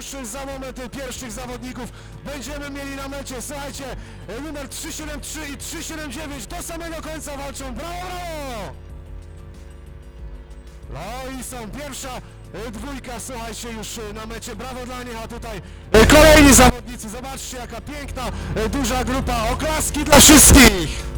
już za moment pierwszych zawodników będziemy mieli na mecie. Słuchajcie, numer 373 i 379 do samego końca walczą. Brawo, brawo! No i są pierwsza e, dwójka, słuchajcie, już e, na mecie. Brawo dla nich, a tutaj e, kolejni zawodnicy. Zobaczcie, jaka piękna, duża grupa. Oklaski dla wszystkich!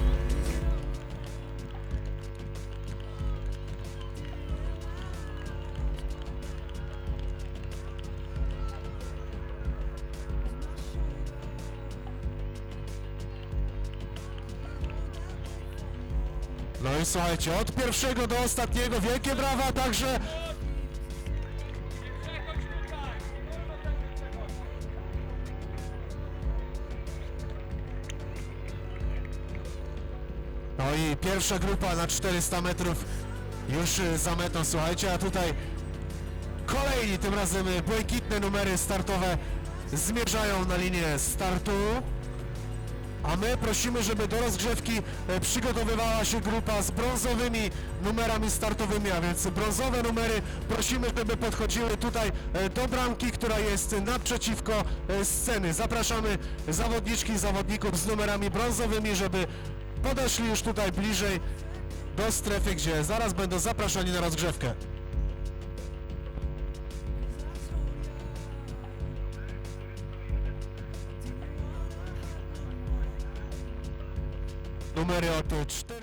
No i słuchajcie, od pierwszego do ostatniego wielkie brawa, także No i pierwsza grupa na 400 metrów już y, za metą, słuchajcie, a tutaj kolejni, tym razem y, błękitne numery startowe zmierzają na linię startu. A my prosimy, żeby do rozgrzewki e, przygotowywała się grupa z brązowymi numerami startowymi, a więc brązowe numery prosimy, żeby podchodziły tutaj e, do bramki, która jest naprzeciwko e, sceny. Zapraszamy zawodniczki i zawodników z numerami brązowymi, żeby podeszli już tutaj bliżej do strefy, gdzie zaraz będą zapraszani na rozgrzewkę. Numery od 4